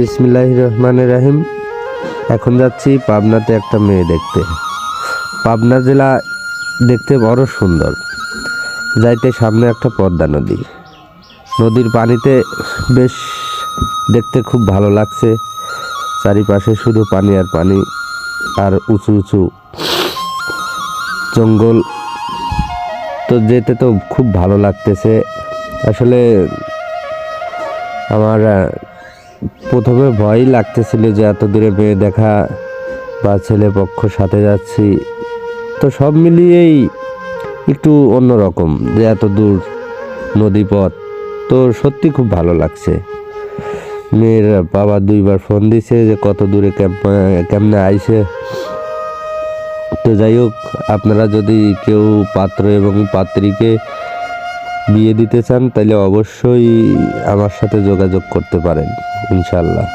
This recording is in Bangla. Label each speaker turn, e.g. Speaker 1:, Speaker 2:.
Speaker 1: বিসমিল্লাহ রহমান রাহিম। এখন যাচ্ছি পাবনাতে একটা মেয়ে দেখতে। পাবনা জেলা দেখতে বড় সুন্দর। যাইতে সামনে একটা পদ্মা নদী। নদীর পানিতে বেশ দেখতে খুব ভালো লাগছে। চারিপাশে শুধু পানি আর পানি আর উঁচু উঁচু জঙ্গল। তো যেতে তো খুব ভালো লাগতেছে। আসলে আমার প্রথমে ভয়ই লাগতেছিল যে এত দূরে মেয়ে দেখা বা ছেলে পক্ষ সাথে যাচ্ছি। তো সব মিলিয়েই একটু অন্যরকম যে এত দূর নদীপথ। তো সত্যি খুব ভালো লাগছে। মেয়ের বাবা দুইবার ফোন দিছে যে কত দূরে কেম- কেমনে আইছে। তো যাই হোক, আপনারা যদি কেউ পাত্র এবং পাত্রীকে বিয়ে দিতে চান তাহলে অবশ্যই আমার সাথে যোগাযোগ করতে পারেন ইনশাল্লাহ